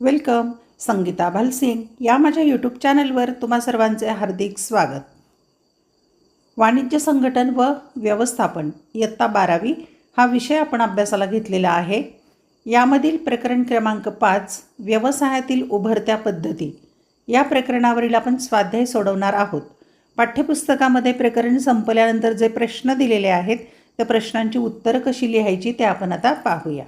Welcome Sangeeta Bhalsingh या माझ्या YouTube चॅनलवर तुम्हा सर्वांचे हार्दिक स्वागत. वाणिज्य संघटन व व्यवस्थापन इयत्ता बारावी हा विषय आपण अभ्यासाला घेतलेला आहे. यामधील प्रकरण क्रमांक पाच व्यवसायातील उभरत्या पद्धती. या प्रकरणावरील आपण स्वाध्याय सोडवणार आहोत. पाठ्यपुस्तकामध्ये प्रकरण संपल्यानंतर जे प्रश्न दिलेले आहेत त्या प्रश्नांची उत्तरं कशी लिहायची ते आपण आता पाहूया.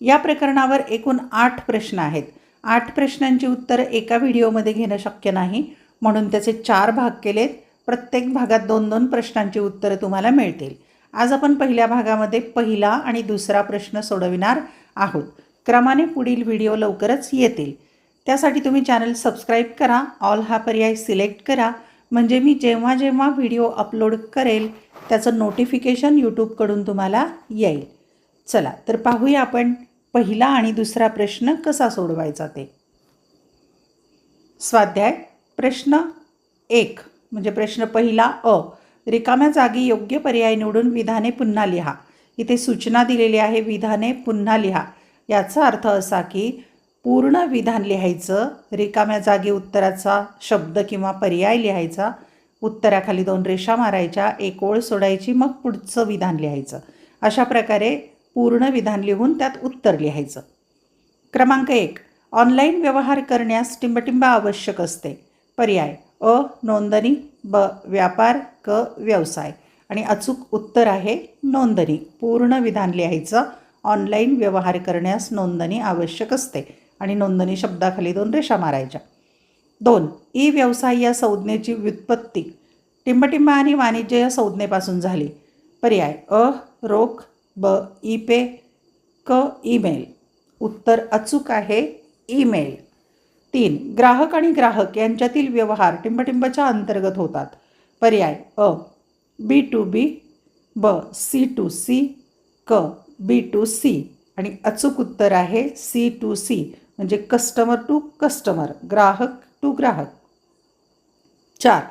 या प्रकरणावर एकूण आठ प्रश्न आहेत. आठ प्रश्नांची उत्तरं एका व्हिडिओमध्ये घेणं शक्य नाही. म्हणून त्याचे चार भाग केलेत. प्रत्येक भागात दोन दोन प्रश्नांची उत्तरं तुम्हाला मिळतील. आज आपण पहिल्या भागामध्ये पहिला आणि दुसरा प्रश्न सोडविणार आहोत. क्रमाने पुढील व्हिडिओ लवकरच येतील. त्यासाठी तुम्ही चॅनल सबस्क्राईब करा ऑल हा पर्याय सिलेक्ट करा. म्हणजे मी जेव्हा जेव्हा व्हिडिओ अपलोड करेल त्याचं नोटिफिकेशन यूट्यूबकडून तुम्हाला येईल. चला तर पाहूया आपण पहिला आणि दुसरा प्रश्न कसा सोडवायचा ते? स्वाध्याय प्रश्न एक म्हणजे प्रश्न पहिला अ रिकाम्या जागी योग्य पर्याय निवडून विधाने पुन्हा लिहा. इथे सूचना दिलेली आहे विधाने पुन्हा लिहा. याचा अर्थ असा की पूर्ण विधान लिहायचं रिकाम्या जागी उत्तराचा शब्द किंवा पर्याय लिहायचा उत्तराखाली दोन रेषा मारायच्या एक ओळ सोडायची मग पुढचं विधान लिहायचं. अशा प्रकारे पूर्ण विधान लिहून त्यात उत्तर लिहायचं. क्रमांक एक ऑनलाईन व्यवहार करण्यास टिंबटिंबा आवश्यक असते. पर्याय अ नोंदणी ब व्यापार क व्यवसाय. आणि अचूक उत्तर आहे नोंदणी. पूर्ण विधान लिहायचं ऑनलाईन व्यवहार करण्यास नोंदणी आवश्यक असते. आणि नोंदणी शब्दाखाली दोन रेषा मारायच्या. दोन ई व्यवसाय या संज्ञेची व्युत्पत्ती. टिंबटिंब आणि वाणिज्य या संज्ञेपासून झाली. पर्याय अ रोख ब ई पे क ईमेल. उत्तर अचूक आहे ईमेल. तीन ग्राहक आणि ग्राहक यांच्यातील व्यवहार टिंबटिंबच्या अंतर्गत होतात. पर्याय अ बी टू बी ब सी टू सी क बी टू सी आणि अचूक उत्तर आहे सी टू सी म्हणजे कस्टमर टू कस्टमर ग्राहक टू ग्राहक. चार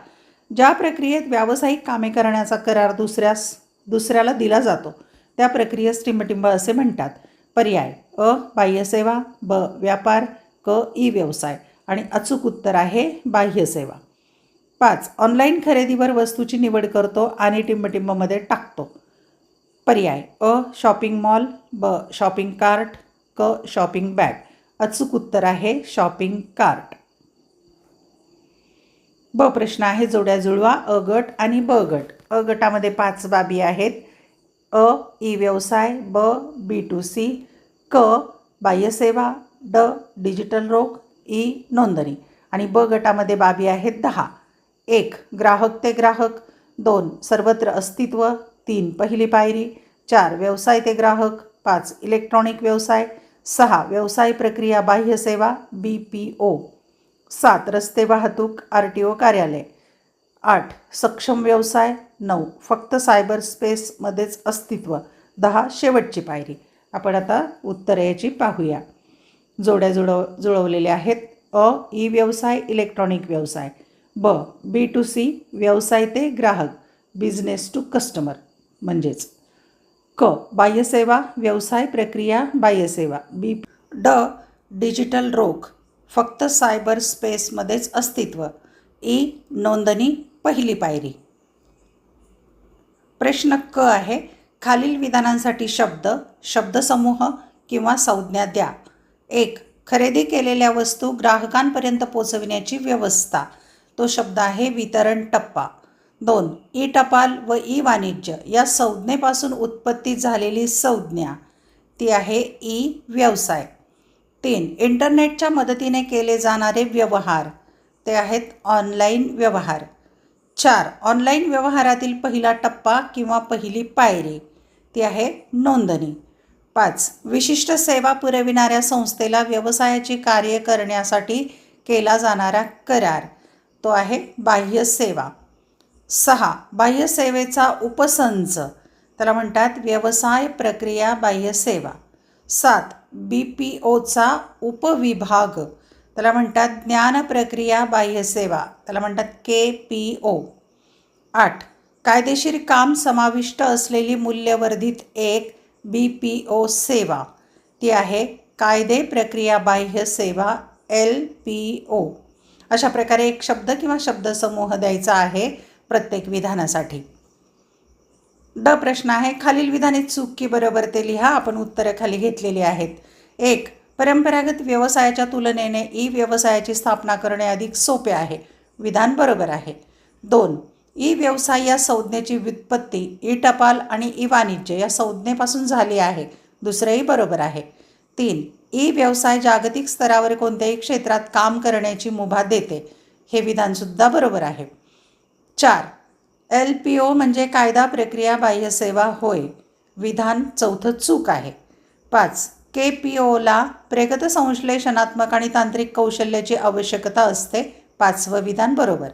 ज्या प्रक्रियेत व्यावसायिक कामे करण्याचा करार दुसऱ्यास दुसऱ्याला दिला जातो त्या प्रक्रियेस टिंबटिंब असे म्हणतात. पर्याय अ बाह्यसेवा ब व्यापार क ई व्यवसाय आणि अचूक उत्तर आहे बाह्यसेवा. पाच ऑनलाईन खरेदीवर वस्तूची निवड करतो आणि टिंबटिंबमध्ये टाकतो. पर्याय अ शॉपिंग मॉल ब शॉपिंग कार्ट क शॉपिंग बॅग. अचूक उत्तर आहे शॉपिंग कार्ट. ब प्रश्न आहे जोड्या जुळवा अ गट आणि ब गट. अ गटामध्ये पाच बाबी आहेत. अ ई व्यवसाय ब बी टू सी क बाह्यसेवा ड डिजिटल रोख ई नोंदणी. आणि ब गटामध्ये बाबी आहेत दहा. एक ग्राहक ते ग्राहक. दोन सर्वत्र अस्तित्व. तीन पहिली पायरी. चार व्यवसाय ते ग्राहक. पाच इलेक्ट्रॉनिक व्यवसाय. सहा व्यवसाय प्रक्रिया बाह्य सेवा बी पी ओ. सात रस्ते वाहतूक आर टी ओ कार्यालय. आठ सक्षम व्यवसाय. नऊ. फक्त सायबर स्पेसमध्येच अस्तित्व. दहा शेवटची पायरी. आपण आता उत्तरं याची पाहूया. जोड्या जुळव जुळवलेल्या आहेत. अ ई व्यवसाय इलेक्ट्रॉनिक व्यवसाय. ब बी टू सी व्यवसाय ते ग्राहक. बिझनेस टू कस्टमर म्हणजेच. क बाह्यसेवा व्यवसाय प्रक्रिया बाह्यसेवा. बी ड डिजिटल रोख. फक्त सायबर स्पेसमध्येच अस्तित्व. ई नोंदणी पहिली पायरी. प्रश्न क आहे खालील विधानांसाठी शब्द शब्दसमूह किंवा संज्ञा द्या. एक खरेदी केलेल्या वस्तू ग्राहकांपर्यंत पोचविण्याची व्यवस्था. तो शब्द आहे वितरण टप्पा. दोन ई टपाल व ई वाणिज्य या संज्ञेपासून उत्पत्ती झालेली संज्ञा. ती आहे ई व्यवसाय तीन इंटरनेटच्या मदतीने केले जाणारे व्यवहार. ते आहेत ऑनलाईन व्यवहार. चार. ऑनलाईन व्यवहारातील पहिला टप्पा किंवा पहिली पायरी. ती आहे नोंदणी. पाच. विशिष्ट सेवा पुरविणाऱ्या संस्थेला व्यवसायाची कार्य करण्यासाठी केला जाणारा करार. तो आहे बाह्य सेवा. सहा. बाह्यसेवेचा उपसंच. त्याला म्हणतात व्यवसाय प्रक्रिया बाह्यसेवा सात. बी पी ओचा उपविभाग. त्याला म्हणतात ज्ञान प्रक्रिया बाह्यसेवा त्याला म्हणतात के पी ओ. आठ. कायदेशीर काम समाविष्ट असलेली मूल्यवर्धित एक बी पी ओ सेवा. ती आहे कायदे प्रक्रिया बाह्य सेवा एल पी ओ. अशा प्रकारे एक शब्द किंवा शब्दसमूह द्यायचा आहे प्रत्येक विधानासाठी. ड प्रश्न आहे खालील विधाने चूक की बरोबर ते लिहा आपण उत्तरं खाली घेतलेली आहेत. एक परंपरागत व्यवसायाच्या तुलनेने ई व्यवसायाची स्थापना करणे अधिक सोपे आहे. विधान बरोबर आहे. दोन ई व्यवसाय या संज्ञेची व्युत्पत्ती ई टपाल आणि ई वाणिज्य या संज्ञेपासून झाली आहे. दुसरंही बरोबर आहे. तीन ई व्यवसाय जागतिक स्तरावर कोणत्याही क्षेत्रात काम करण्याची मुभा देते. हे विधानसुद्धा बरोबर आहे. चार एल पी ओ म्हणजे कायदा प्रक्रिया बाह्य सेवा होय. विधान चौथं चूक आहे. पाच के पी ओला प्रगत संश्लेषणात्मक आणि तांत्रिक कौशल्याची आवश्यकता असते पाचवं विधान बरोबर.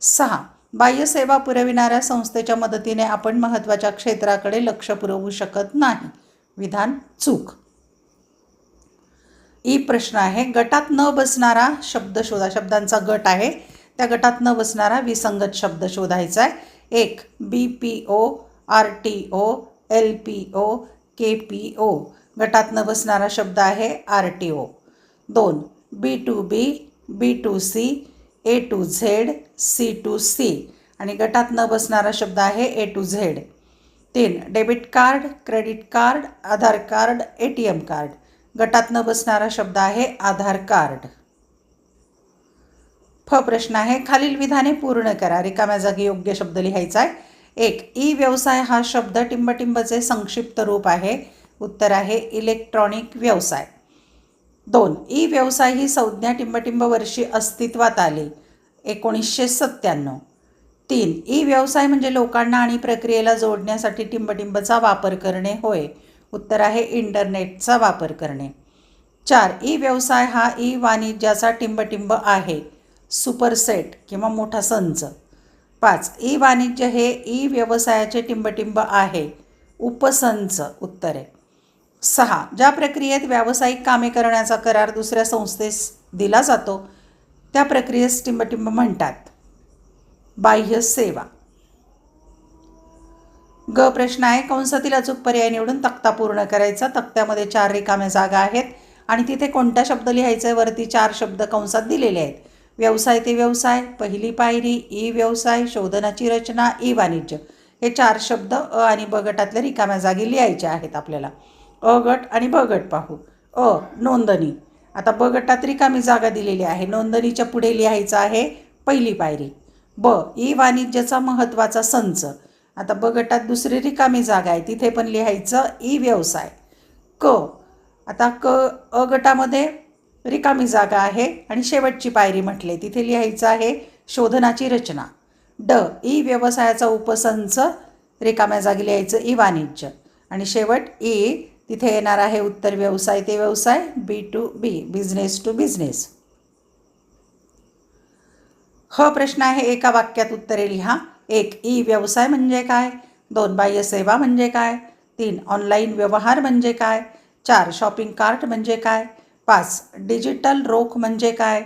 सहा बाह्य सेवा पुरविणाऱ्या संस्थेच्या मदतीने आपण महत्त्वाच्या क्षेत्राकडे लक्ष पुरवू शकत नाही. विधान चूक. ई प्रश्न आहे गटात न बसणारा शब्द शोधा. शब्दांचा गट आहे. त्या गटात न बसणारा विसंगत शब्द शोधायचा आहे. एक B P O R T O L P O K P O. गटात न बसणारा शब्द आहे आर टी ओ दोन B to B B to C A to Z C to C आणि गटात न बसणारा शब्द आहे ए टू झेड. तीन debit card credit card Aadhaar card A T M card. गटात न बसणारा शब्द आहे आधार कार्ड. फ प्रश्न आहे खालील विधाने पूर्ण करा. रिकाम्या जागी योग्य शब्द लिहायचा आहे. एक ई व्यवसाय हा शब्द टिंबटिंबचे संक्षिप्त रूप आहे. उत्तर आहे इलेक्ट्रॉनिक व्यवसाय. दोन ई व्यवसाय ही संज्ञा टिंबटिंब वर्षी अस्तित्वात आली एकोणीसशे सत्त्याण्णव. तीन ई व्यवसाय म्हणजे लोकांना आणि प्रक्रियेला जोडण्यासाठी टिंबटिंबचा वापर करणे होय. उत्तर आहे इंटरनेटचा वापर करणे. चार ई व्यवसाय हा ई वाणिज्याचा टिंबटिंब आहे सुपरसेट किंवा मोठा संच. पाच ई वाणिज्य हे ई व्यवसायाचे टिंबटिंब आहे उपसंच उत्तर आहे. सहा. ज्या प्रक्रियेत व्यावसायिक कामे करण्याचा करार दुसऱ्या संस्थेस दिला जातो त्या प्रक्रियेस टिंबटिंब म्हणतात. बाह्य सेवा. ग प्रश्न आहे कंसातील अचूक पर्याय निवडून तक्ता पूर्ण करायचा. तक्त्यामध्ये चार रिकाम्या जागा आहेत आणि तिथे कोणता शब्द लिहायचा आहे वरती चार शब्द कंसात दिलेले आहेत. व्यवसाय ते व्यवसाय पहिली पायरी ई व्यवसाय शोधनाची रचना ई वाणिज्य हे चार शब्द अ आणि ब गटातल्या रिकाम्या जागी लिहायचे आहेत आपल्याला. अ गट आणि ब गट पाहू. अ नोंदणी. आता ब गटात रिकामी जागा दिलेली आहे. नोंदणीच्या पुढे लिहायचं आहे पहिली पायरी. ब ई वाणिज्याचा महत्त्वाचा संच. आता ब गटात दुसरी रिकामी जागा आहे. तिथे पण लिहायचं ई व्यवसाय. क आता क अ गटामध्ये रिकामी जागा आहे आणि शेवटची पायरी म्हटले. तिथे लिहायचं आहे शोधनाची रचना. ड ई व्यवसायाचा उपसंच. रिकाम्या जागी लिहायचं ई वाणिज्य. आणि शेवट ई तिथे येणार आहे उत्तर व्यवसाय ते व्यवसाय B to B business to business ह प्रश्न आहे एका वाक्यात उत्तरे लिहा. एक ई व्यवसाय म्हणजे काय? दोन बाह्य सेवा म्हणजे काय? तीन ऑनलाईन व्यवहार म्हणजे काय? चार शॉपिंग कार्ट म्हणजे काय? पाच डिजिटल रोख म्हणजे काय?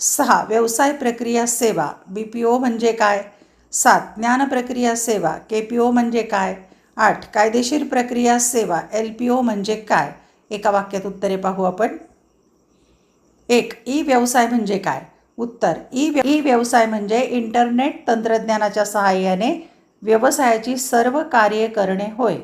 सहा व्यवसाय प्रक्रिया सेवा बी पी ओ म्हणजे काय? सात ज्ञान प्रक्रिया सेवा के पी ओ म्हणजे काय? आठ कायदेशीर प्रक्रिया सेवा एल पी ओ म्हणजे काय? एका वाक्यात उत्तरे पाहू आपण. एक ई व्यवसाय म्हणजे काय? उत्तर ई व्य ई व्यवसाय म्हणजे इंटरनेट तंत्रज्ञानाच्या सहाय्याने व्यवसायाची सर्व कार्ये करणे होय.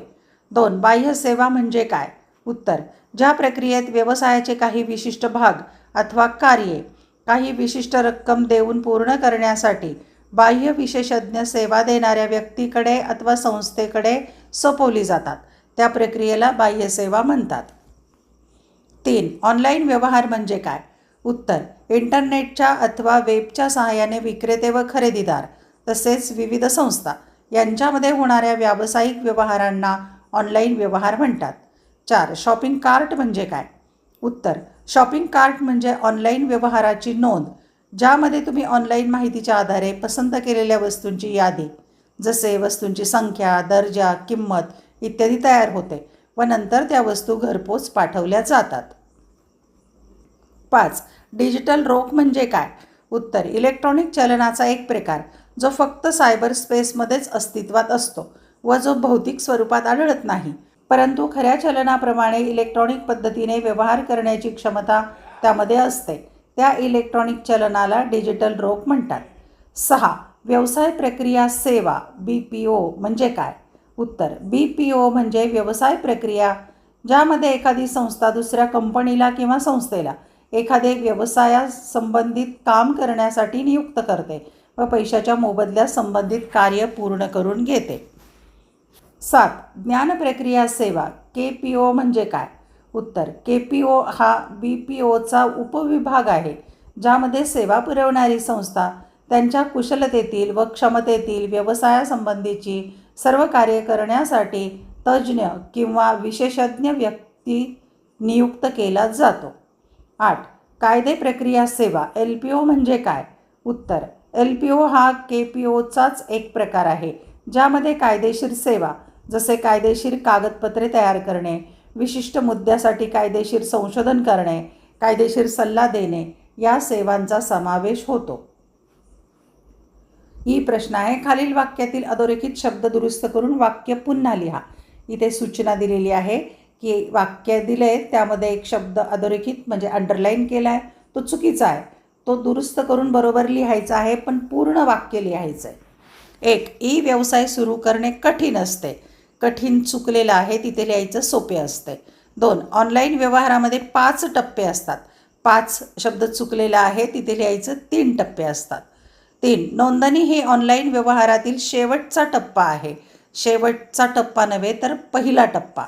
दोन बाह्य सेवा म्हणजे काय? उत्तर ज्या प्रक्रियेत व्यवसायाचे काही विशिष्ट भाग अथवा कार्ये काही विशिष्ट रक्कम देऊन पूर्ण करण्यासाठी बाह्य विशेषज्ञ सेवा देणाऱ्या व्यक्तीकडे अथवा संस्थेकडे सोपवली जातात. त्या प्रक्रियेला बाह्य सेवा म्हणतात. तीन ऑनलाईन व्यवहार म्हणजे काय? उत्तर इंटरनेटच्या अथवा वेबच्या सहाय्याने विक्रेते व खरेदीदार तसेच विविध संस्था यांच्यामध्ये होणाऱ्या व्यावसायिक व्यवहारांना ऑनलाईन व्यवहार म्हणतात. चार शॉपिंग कार्ट म्हणजे काय? उत्तर शॉपिंग कार्ट म्हणजे ऑनलाईन व्यवहाराची नोंद ज्यामध्ये तुम्ही ऑनलाईन माहितीच्या आधारे पसंत केलेल्या वस्तूंची यादी जसे वस्तूंची संख्या दर्जा किंमत इत्यादी तयार होते व नंतर त्या वस्तू घरपोच पाठवल्या जातात. पाच डिजिटल रोख म्हणजे काय? उत्तर इलेक्ट्रॉनिक चलनाचा एक प्रकार जो फक्त सायबर स्पेसमध्येच अस्तित्वात असतो व जो भौतिक स्वरूपात आढळत नाही. परंतु खऱ्या चलनाप्रमाणे इलेक्ट्रॉनिक पद्धतीने व्यवहार करण्याची क्षमता त्यामध्ये असते. त्या इलेक्ट्रॉनिक चलनाला डिजिटल रोख म्हणतात. सहा व्यवसाय प्रक्रिया सेवा बी पी ओ म्हणजे काय? उत्तर बी पी ओ म्हणजे व्यवसाय प्रक्रिया ज्यामध्ये एखादी संस्था दुसऱ्या कंपनीला किंवा संस्थेला एखादे व्यवसायासंबंधित काम करण्यासाठी नियुक्त करते व पैशाच्या मोबदल्यात संबंधित कार्य पूर्ण करून घेते. सात ज्ञान प्रक्रिया सेवा के पी ओ म्हणजे काय? उत्तर. के पी ओ हा बी पी ओचा उपविभाग आहे ज्यामध्ये सेवा पुरवणारी संस्था त्यांच्या कुशलतेतील व क्षमतेतील व्यवसायासंबंधीची सर्व कार्य करण्यासाठी तज्ज्ञ किंवा विशेषज्ञ व्यक्ती नियुक्त केला जातो. आठ. कायदे प्रक्रिया सेवा. एल पी ओ म्हणजे काय? उत्तर. एल पी ओ हा के पी ओचाच एक प्रकार आहे ज्यामध्ये कायदेशीर सेवा जसे कायदेशीर कागदपत्रे तयार करणे विशिष्ट मुद्द्यासाठी कायदेशीर संशोधन करणे कायदेशीर सल्ला देणे या सेवांचा समावेश होतो. ही प्रश्न आहे. खालील वाक्यातील अधोरेखित शब्द दुरुस्त करून वाक्य पुन्हा लिहा. इथे सूचना दिलेली आहे की वाक्य दिले त्यामध्ये एक शब्द अधोरेखित म्हणजे अंडरलाईन केला आहे तो चुकीचा आहे. तो दुरुस्त करून बरोबर लिहायचा आहे पण पूर्ण वाक्य लिहायचं आहे एक ई व्यवसाय सुरू करणे कठीण असते. कठीण चुकलेलं आहे तिथे लिहायचं सोपे असते दोन ऑनलाईन व्यवहारामध्ये पाच टप्पे असतात. पाच शब्द चुकलेला आहे तिथे लिहायचं तीन टप्पे असतात. तीन नोंदणी हे ऑनलाईन व्यवहारातील शेवटचा टप्पा आहे. शेवटचा टप्पा नव्हे तर पहिला टप्पा.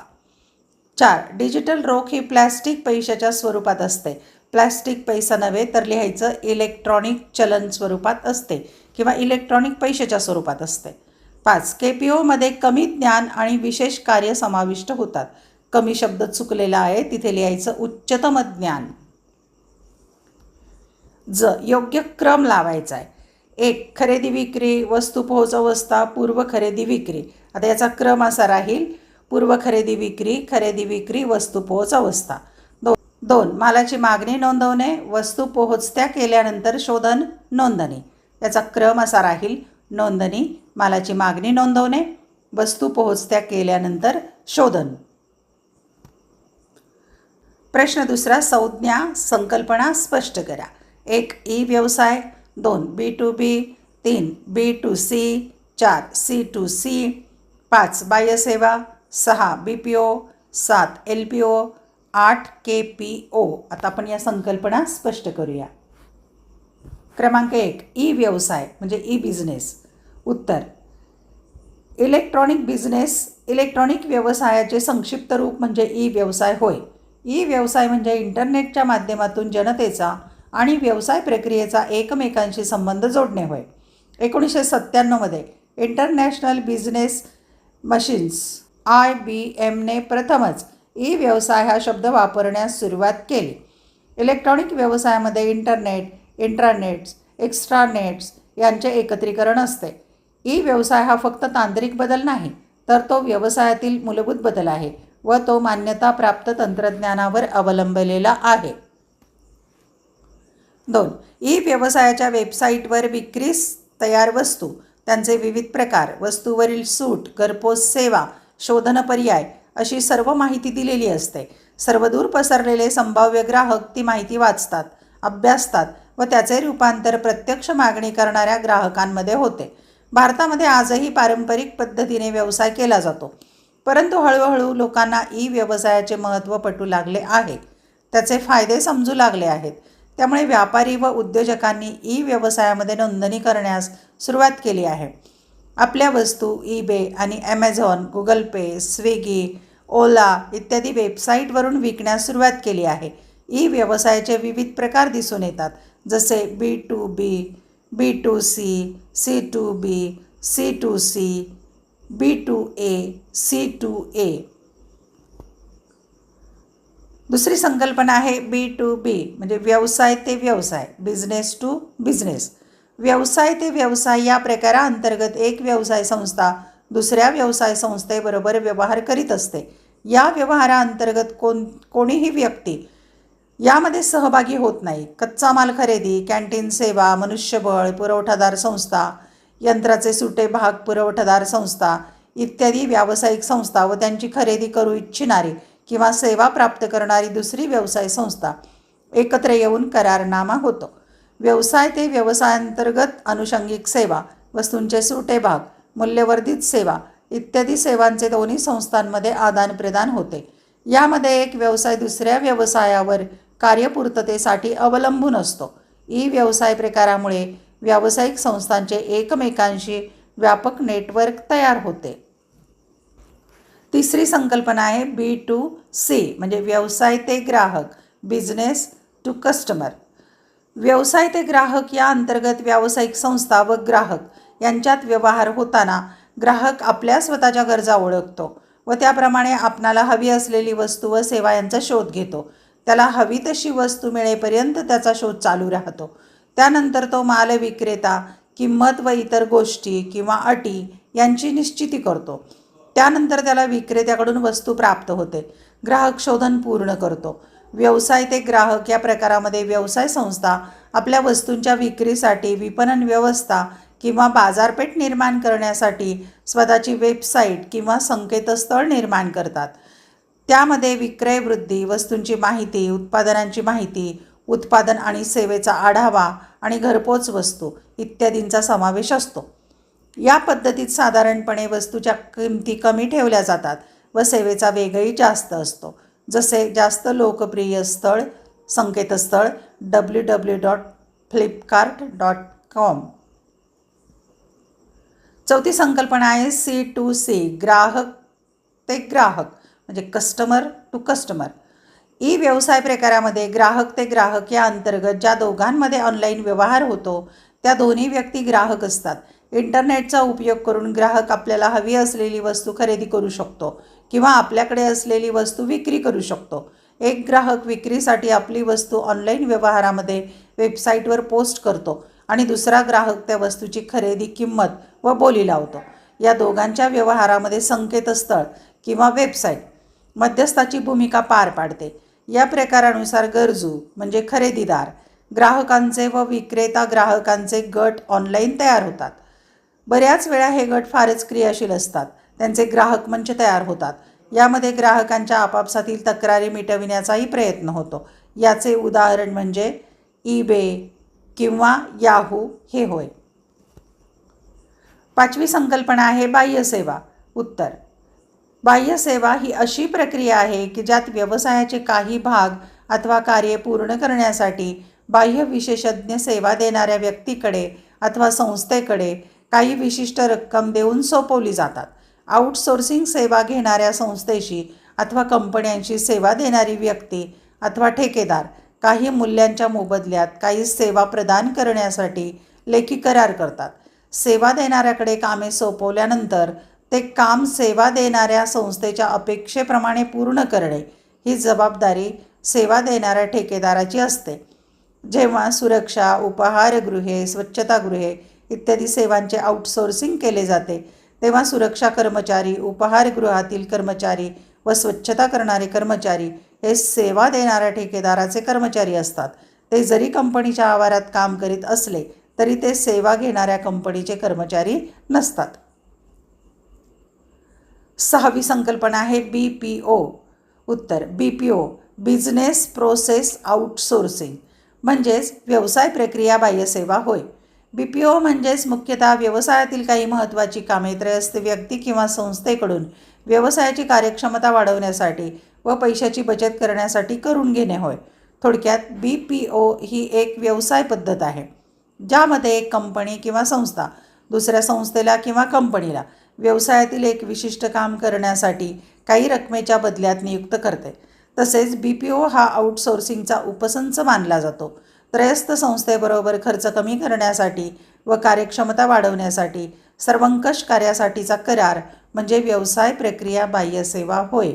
चार डिजिटल रोख ही प्लॅस्टिक पैशाच्या स्वरूपात असते. प्लॅस्टिक पैसा नव्हे तर लिहायचं इलेक्ट्रॉनिक चलन स्वरूपात असते किंवा इलेक्ट्रॉनिक पैशाच्या स्वरूपात असते. पाच. के पी ओमध्ये कमी ज्ञान आणि विशेष कार्य समाविष्ट होतात. कमी शब्द चुकलेला आहे तिथे लिहायचं उच्चतम ज्ञान. ज. योग्य क्रम लावायचा आहे. एक. खरेदी विक्री वस्तू पोहोचवस्था पूर्व खरेदी विक्री. आता याचा क्रम असा राहील. पूर्व खरेदी विक्री खरेदी विक्री वस्तू पोहोच अवस्था दोन दोन. मालाची मागणी नोंदवणे वस्तू पोहोचत्या केल्यानंतर शोधन नोंदणी. याचा क्रम असा राहील. नोंदणी मालाची मागणी नोंदवणे वस्तू पोहोचत्या केल्यानंतर शोधन. प्रश्न दुसरा संज्ञा संकल्पना स्पष्ट करा. एक ई व्यवसाय. दोन बी टू बी. तीन बी टू सी. चार सी टू सी. पाच बाह्यसेवा. सहा बी पी ओ. सात एल पी ओ. आठ के पी ओ. आता आपण या संकल्पना स्पष्ट करूया. क्रमांक एक ई व्यवसाय म्हणजे ई बिझनेस उत्तर इलेक्ट्रॉनिक बिझनेस इलेक्ट्रॉनिक व्यवसायाचे संक्षिप्त रूप म्हणजे ई व्यवसाय होय. ई व्यवसाय म्हणजे इंटरनेटच्या माध्यमातून जनतेचा आणि व्यवसाय प्रक्रियेचा एकमेकांशी संबंध जोडणे होय. एकोणीसशे सत्त्याण्णवमध्ये international business machines I B एमने प्रथमच ई व्यवसाय हा शब्द वापरण्यास सुरुवात केली. इलेक्ट्रॉनिक व्यवसायामध्ये इंटरनेट इंट्रानेट्स एक्स्ट्रानेट्स यांचे एकत्रीकरण असते. ई व्यवसाय हा फक्त तांत्रिक बदल नाही तर तो व्यवसायातील मूलभूत बदल आहे व तो मान्यताप्राप्त तंत्रज्ञानावर अवलंबलेला आहे. दोन ई व्यवसायाच्या वेबसाईटवर विक्रीस तयार वस्तू त्यांचे विविध प्रकार वस्तूवरील सूट घरपोच सेवा शोधन पर्याय अशी सर्व माहिती दिलेली असते. सर्वदूर पसरलेले संभाव्य ग्राहक ती माहिती वाचतात अभ्यासतात व त्याचे रूपांतर प्रत्यक्ष मागणी करणाऱ्या ग्राहकांमध्ये होते. भारतामध्ये आजही पारंपरिक पद्धतीने व्यवसाय केला जातो. परंतु हळूहळू लोकांना ई व्यवसायाचे महत्त्व पटू लागले आहे. त्याचे फायदे समजू लागले आहेत. त्यामुळे व्यापारी व उद्योजकांनी ई व्यवसायामध्ये नोंदणी करण्यास सुरुवात केली आहे. आपल्या वस्तू ईबे आणि Amazon Google Pay Swiggy Ola इत्यादी वेबसाईटवरून विकण्यास सुरुवात केली आहे. ई व्यवसायाचे विविध प्रकार दिसून येतात. जसे B to B B to C C to B C to C B to A C to A दुसरी संकल्पना आहे बी टू बी म्हणजे व्यवसाय ते व्यवसाय बिझनेस टू बिझनेस व्यवसाय ते व्यवसाय या प्रकाराअंतर्गत एक व्यवसाय संस्था दुसऱ्या व्यवसाय संस्थेबरोबर व्यवहार करीत असते. या व्यवहाराअंतर्गत कोण कोणीही व्यक्ती यामध्ये सहभागी होत नाही. कच्चा माल खरेदी कॅन्टीन सेवा मनुष्यबळ पुरवठादार संस्था यंत्राचे सुटे भाग पुरवठादार संस्था इत्यादी व्यावसायिक संस्था व त्यांची खरेदी करू इच्छिणारी किंवा सेवा प्राप्त करणारी दुसरी व्यवसाय संस्था एकत्र येऊन करारनामा होतो. व्यवसाय ते व्यवसायांतर्गत अनुषंगिक सेवा वस्तूंचे सुटे भाग मूल्यवर्धित सेवा इत्यादी सेवांचे दोन्ही संस्थांमध्ये आदानप्रदान होते. यामध्ये एक व्यवसाय दुसऱ्या व्यवसायावर कार्यपूर्ततेसाठी अवलंबून असतो. ई व्यवसाय प्रकारामुळे व्यावसायिक संस्थांचे एकमेकांशी व्यापक नेटवर्क तयार होते. तिसरी संकल्पना आहे बी टू सी म्हणजे व्यवसाय ते ग्राहक बिझनेस टू कस्टमर. व्यवसाय ते ग्राहक या अंतर्गत व्यावसायिक संस्था व ग्राहक यांच्यात व्यवहार होताना ग्राहक आपल्या स्वतःच्या गरजा ओळखतो व त्याप्रमाणे आपणाला हवी असलेली वस्तू व सेवा यांचा शोध घेतो. त्याला हवी तशी वस्तू मिळेपर्यंत त्याचा शोध चालू राहतो. त्यानंतर तो माल विक्रेता किंमत व इतर गोष्टी किंवा अटी यांची निश्चिती करतो. त्यानंतर त्याला विक्रेत्याकडून वस्तू प्राप्त होते. ग्राहक शोधन पूर्ण करतो. व्यवसाय ते ग्राहक या प्रकारामध्ये व्यवसाय संस्था आपल्या वस्तूंच्या विक्रीसाठी विपणन व्यवस्था किंवा बाजारपेठ निर्माण करण्यासाठी स्वतःची वेबसाईट किंवा संकेतस्थळ निर्माण करतात. त्यामध्ये विक्रय वृद्धी वस्तूंची माहिती उत्पादनांची माहिती उत्पादन आणि सेवेचा आढावा आणि घरपोच वस्तू इत्यादींचा समावेश असतो. या पद्धतीत साधारणपणे वस्तूच्या किमती कमी ठेवल्या जातात व सेवेचा वेगही जास्त असतो. जसे जास्त लोकप्रिय स्थळ संकेतस्थळ W W dot Flipkart dot com चौथी संकल्पना आहे सी टू सी ग्राहक ते ग्राहक. म्हणजे कस्टमर टू कस्टमर ई व्यवसाय प्रकारामध्ये ग्राहक ते ग्राहक या अंतर्गत ज्या दोघांमध्ये ऑनलाईन व्यवहार होतो त्या दोन्ही व्यक्ती ग्राहक असतात. इंटरनेटचा उपयोग करून ग्राहक आपल्याला हवी असलेली वस्तू खरेदी करू शकतो किंवा आपल्याकडे असलेली वस्तू विक्री करू शकतो. एक ग्राहक विक्रीसाठी आपली वस्तू ऑनलाईन व्यवहारामध्ये वेबसाईटवर पोस्ट करतो आणि दुसरा ग्राहक त्या वस्तूची खरेदी किंमत व बोली लावतो. या दोघांच्या व्यवहारामध्ये संकेतस्थळ किंवा वेबसाईट मध्यस्थाची भूमिका पार पाडते. या प्रकारानुसार गरजू म्हणजे खरेदीदार ग्राहकांचे व विक्रेता ग्राहकांचे गट ऑनलाईन तयार होतात. बऱ्याच वेळा हे गट फारच क्रियाशील असतात. त्यांचे ग्राहक मंच तयार होतात. यामध्ये ग्राहकांच्या आपापसातील तक्रारी मिटविण्याचाही प्रयत्न होतो. याचे उदाहरण म्हणजे ईबे किंवा याहू हे होय. पाचवी संकल्पना आहे बाह्यसेवा. उत्तर बाह्यसेवा ही अशी प्रक्रिया आहे की ज्यात व्यवसायाचे काही भाग अथवा कार्य पूर्ण करण्यासाठी बाह्य विशेषज्ञ सेवा देणाऱ्या व्यक्तीकडे अथवा संस्थेकडे काही विशिष्ट रक्कम देऊन सोपवली जातात. आउटसोर्सिंग सेवा घेणाऱ्या संस्थेशी अथवा कंपन्यांशी सेवा देणारी व्यक्ती अथवा ठेकेदार काही मूल्यांच्या मोबदल्यात काही सेवा प्रदान करण्यासाठी लेखी करार करतात. सेवा देणाऱ्याकडे कामे सोपवल्यानंतर ते काम सेवा देणाऱ्या संस्थेच्या अपेक्षेप्रमाणे पूर्ण करणे ही जबाबदारी सेवा देणाऱ्या ठेकेदाराची असते. जेव्हा सुरक्षा उपहारगृहे स्वच्छतागृहे इत्यादी सेवांचे आउटसोर्सिंग केले जाते तेव्हा सुरक्षा कर्मचारी उपहारगृहातील कर्मचारी व स्वच्छता करणारे कर्मचारी हे सेवा देणाऱ्या ठेकेदाराचे कर्मचारी असतात. ते जरी कंपनीच्या आवारात काम करीत असले तरी ते सेवा घेणाऱ्या कंपनीचे कर्मचारी नसतात. सहावी संकल्पना आहे बी पी ओ उत्तर B P O business process outsourcing म्हणजेच व्यवसाय प्रक्रिया बाह्यसेवा होय. बी पी ओ म्हणजेच मुख्यतः व्यवसायातील काही महत्त्वाची कामे त्रयस्थ व्यक्ती किंवा संस्थेकडून व्यवसायाची कार्यक्षमता वाढवण्यासाठी व पैशाची बचत करण्यासाठी करून घेणे होय. थोडक्यात बी पी ओ ही एक व्यवसाय पद्धत आहे ज्यामध्ये एक कंपनी किंवा संस्था दुसऱ्या संस्थेला किंवा कंपनीला व्यवसायातील एक विशिष्ट काम करण्यासाठी काही रकमेच्या बदल्यात नियुक्त करते. तसेच बी पी ओ हा आउटसोर्सिंगचा उपसंच मानला जातो. त्रयस्थ संस्थेबरोबर खर्च कमी करण्यासाठी व कार्यक्षमता वाढवण्यासाठी सर्वंकष कार्यासाठीचा करार म्हणजे व्यवसाय प्रक्रिया बाह्य सेवा होय.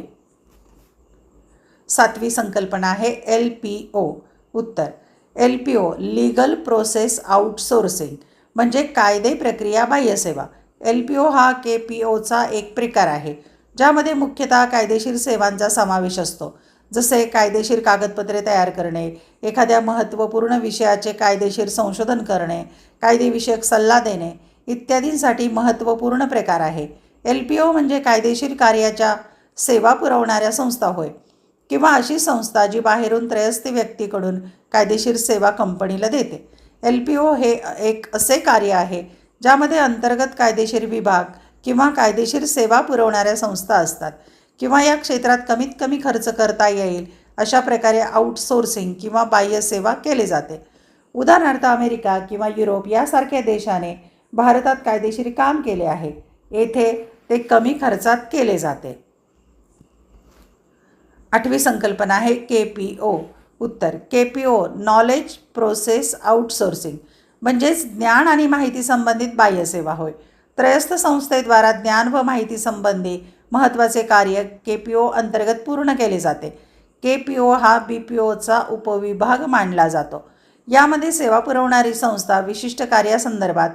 सातवी संकल्पना आहे एल पी ओ उत्तर. L P O legal process outsourcing म्हणजे कायदे प्रक्रिया बाह्यसेवा एल पी ओ हा के पी ओचा एक प्रकार आहे ज्यामध्ये मुख्यतः कायदेशीर सेवांचा समावेश असतो. जसे कायदेशीर कागदपत्रे तयार करणे एखाद्या महत्त्वपूर्ण विषयाचे कायदेशीर संशोधन करणे कायदेविषयक सल्ला देणे इत्यादींसाठी महत्त्वपूर्ण प्रकार आहे. एल पी ओ म्हणजे कायदेशीर कार्याच्या सेवा पुरवणाऱ्या संस्था होय किंवा अशी संस्था जी बाहेरून त्रयस्थी व्यक्तीकडून कायदेशीर सेवा कंपनीला देते. एल पी ओ हे एक असे कार्य आहे ज्यामध्ये अंतर्गत कायदेशीर विभाग किंवा कायदेशीर सेवा पुरवणाऱ्या संस्था असतात किंवा या क्षेत्रात कमीत कमी खर्च करता येईल अशा प्रकारे आउटसोर्सिंग किंवा बाह्य सेवा केले जाते. उदाहरणार्थ अमेरिका किंवा युरोप यासारख्या देशाने भारतात कायदेशीर काम केले आहे. येथे ते कमी खर्चात केले जाते. आठवी संकल्पना आहे के पी ओ. उत्तर K P O knowledge process outsourcing म्हणजेच ज्ञान आणि माहिती संबंधित बाह्यसेवा होय. त्रयस्थ संस्थेद्वारा ज्ञान व माहिती संबंधी महत्त्वाचे कार्य के पी ओ अंतर्गत पूर्ण केले जाते. के पी ओ हा बी पी ओचा उपविभाग मानला जातो. यामध्ये सेवा पुरवणारी संस्था विशिष्ट कार्यासंदर्भात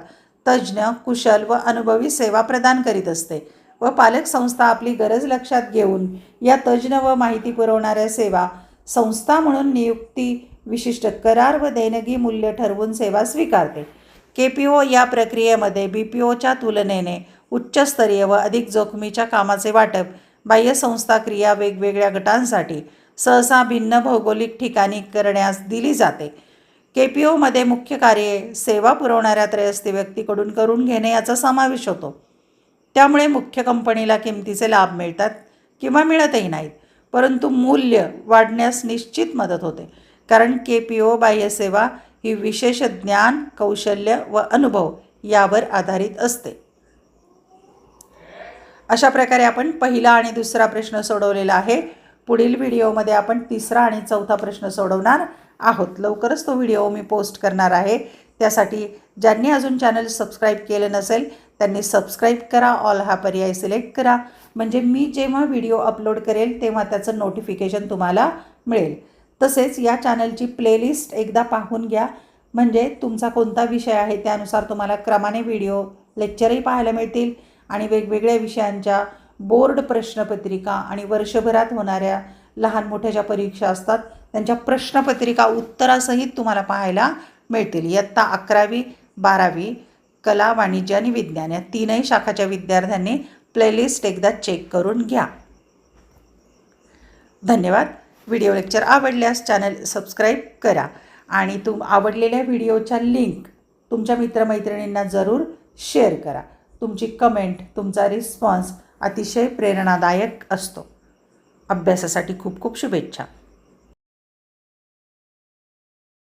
तज्ज्ञ कुशल व अनुभवी सेवा प्रदान करीत असते व पालक संस्था आपली गरज लक्षात घेऊन या तज्ज्ञ व माहिती पुरवणाऱ्या सेवा संस्था म्हणून नियुक्ती विशिष्ट करार व देणगी मूल्य ठरवून सेवा स्वीकारते. के पी ओ या प्रक्रियेमध्ये बी पी ओच्या तुलनेने उच्चस्तरीय व अधिक जोखमीच्या कामाचे वाटप बाह्य संस्था क्रिया वेगवेगळ्या गटांसाठी सहसा भिन्न भौगोलिक ठिकाणी करण्यास दिली जाते. के पी ओमध्ये मुख्य कार्ये सेवा पुरवणाऱ्या त्रयस्थी व्यक्तीकडून करून घेणे याचा समावेश होतो. त्यामुळे मुख्य कंपनीला किमतीचे लाभ मिळतात किंवा मिळतही नाहीत परंतु मूल्य वाढण्यास निश्चित मदत होते. कारण के पी ओ बाह्यसेवा ही विशेष ज्ञान कौशल्य व अनुभव यावर आधारित असते. अशा प्रकारे आपण पहिला आणि दुसरा प्रश्न सोडवलेला आहे. पुढील व्हिडिओमध्ये आपण तिसरा आणि चौथा प्रश्न सोडवणार आहोत. लवकरच तो व्हिडिओ मी पोस्ट करणार आहे. त्यासाठी ज्यांनी अजून चॅनल सबस्क्राईब केलं नसेल त्यांनी सबस्क्राईब करा ऑल हा पर्याय सिलेक्ट करा. म्हणजे मी जेव्हा व्हिडिओ अपलोड करेल तेव्हा त्याचं नोटिफिकेशन तुम्हाला मिळेल. तसेच या चॅनलची प्लेलिस्ट एकदा पाहून घ्या. म्हणजे तुमचा कोणता विषय आहे त्यानुसार तुम्हाला क्रमाने व्हिडिओ लेक्चरही पाहायला मिळतील. आणि वेगवेगळ्या विषयांच्या बोर्ड प्रश्नपत्रिका आणि वर्षभरात होणाऱ्या लहान मोठ्या ज्या परीक्षा असतात त्यांच्या प्रश्नपत्रिका उत्तरासहित तुम्हाला पाहायला मिळतील. इयत्ता अकरावी बारावी कला वाणिज्य आणि विज्ञान या तीनही शाखाच्या विद्यार्थ्यांनी प्लेलिस्ट एकदा चेक करून घ्या. धन्यवाद. व्हिडिओ लेक्चर आवडल्यास चॅनल सबस्क्राईब करा. आणि तुम आवडलेल्या व्हिडिओच्या लिंक तुमच्या मित्रमैत्रिणींना जरूर शेअर करा. तुमची कमेंट तुमचा रिस्पॉन्स अतिशय प्रेरणादायक असतो. अभ्यासासाठी खूप खूप शुभेच्छा.